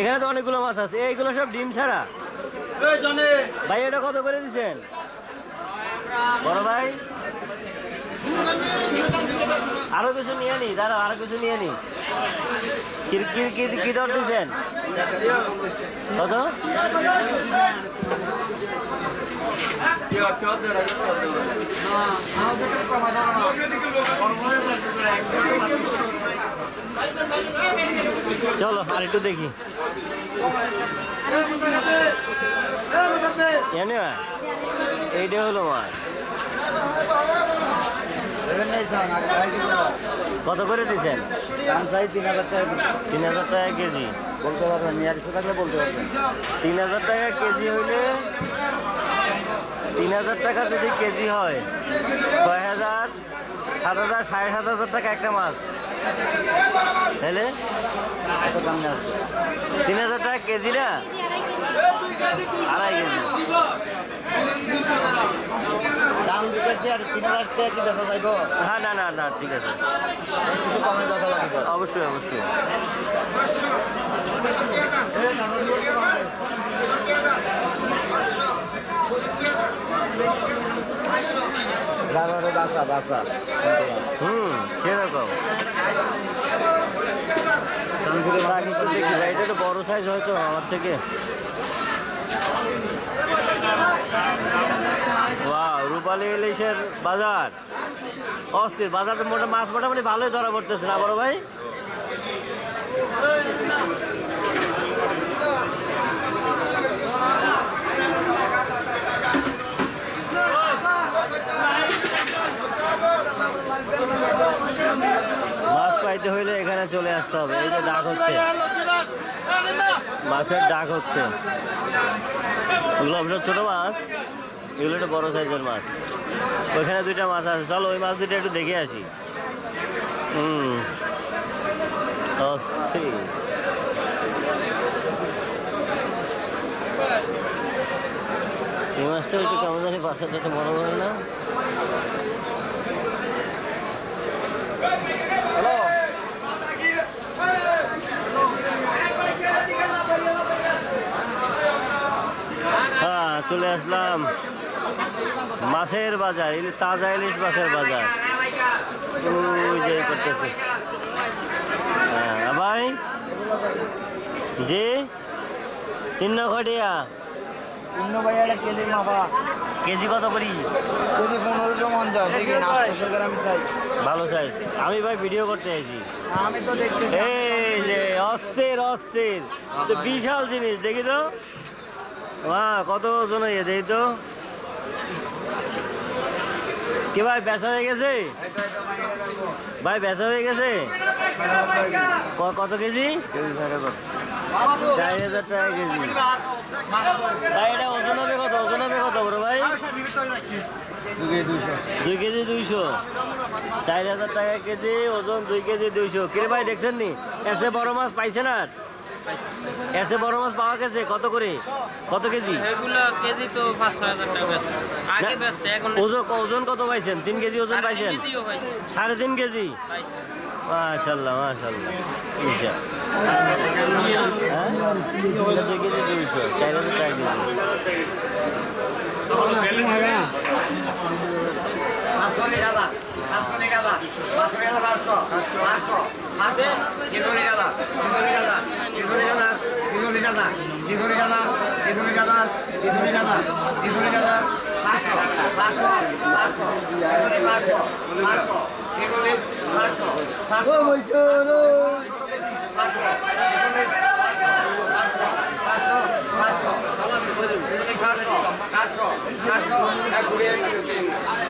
এখানে তো অনেকগুলো মাছ আছে। এইগুলো সব ডিম ছাড়া? ভাই এটা কত করে দিচ্ছেন বড় ভাই। আরও কিছু নিয়ে নি দাঁড়া আরও কিছু নিয়ে নি। কি দর দিচ্ছেন কত? চলো, আর একটু দেখি। এইটা হলো মাছ। কত করে দিচ্ছেন? তিন হাজার টাকা তিন হাজার টাকা কেজি। বলতে পারবেন নিয়ে আসতে থাকলে বলতে পারবেন তিন হাজার টাকা কেজি হইলে তিন হাজার টাকা যদি কেজি হয়, ছয় হাজার, সাত হাজার, সাড়ে সাত হাজার টাকা একটা মাছ। তাহলে কত দাম তিন হাজার টাকা কেজি না? আড়াই কেজি। দাম দিতেছি আর তিন হাজার টাকা কি বেচা যাইব? হ্যাঁ না না না ঠিক আছে। কিছু কমে বেচা লাগিব। অবশ্যই অবশ্যই। বাজারে বাসা বাসা। হুম সেরকম। এটা তো বড় সাইজ হয়তো আমার থেকে। রূপালী ইলিশের বাজার। অস্থির, বাজারটা মোটা মাছ মোটামুটি ভালোই ধরা পড়তেছে না বড় ভাই মাছ পাইতে হইলে এখানে চলে আসতে হবে। এই যে ডাক হচ্ছে। মাছের ডাক হচ্ছে। এগুলো আপনার ছোট মাছ এগুলো একটা বড় সাইজের মাছ ওইখানে দুইটা মাছ আছে। চলো, ওই মাছ দুইটা একটু দেখে আসি। হুম। অস্থির। এই মাছটা কেমন জানি বড় বড় না হ্যাঁ চলে আসলাম মাছের বাজার ইলি তাজা ইলিশ মাছের বাজার। ওই যে করতেছে। হ্যাঁ ভাই জি তিন একটা কেজি কত করি? কেজি পনেরোশো পঞ্চাশ ভালো সাইজ আমি ভাই ভিডিও করতে চাইছি আমি তো দেখতেছি। এই যে অস্থির অস্থির। তো বিশাল জিনিস দেখি তো। হ্যাঁ কত ওজন হয়ে দেখি তো? কি ভাই বেচা হয়ে গেছে? ভাই বেচা হয়ে গেছে? কত কেজি? চার হাজার টাকা কেজি। ভাই, এটা ওজন হবে কত? ওজন হবে কত বড় ভাই? দুই কেজি দুইশো। চার হাজার টাকা কেজি, ওজন দুই কেজি দুইশো। কে ভাই দেখছেন নি এসে বড় মাছ পাইছেন আর? এসে বড় মাছ পাওয়া গেছে কত করে কত কেজি এগুলো কেজি তো পাঁচ ছয় হাজার টাকা আগে বেচছে এখন ওজন ওজন কত পাইছেন তিন কেজি ওজন পাইছেন সাড়ে তিন কেজি। মাশাল্লাহ মাশাল্লাহ ইনশা হ্যাঁ পাঁচশো টাকা পাঁচশো টাকা পাঁচশো পাঁচশো পাঁচশো পাঁচশো তিনশো টাকা তিনশো টাকা তিনশো টাকা তিনশো টাকা ডানা টাকা ডানা টাকা ডানা পাঁচশো পাঁচশো পাঁচশো পাঁচশো পাঁচশো পাঁচশো পাঁচশো পাঁচশো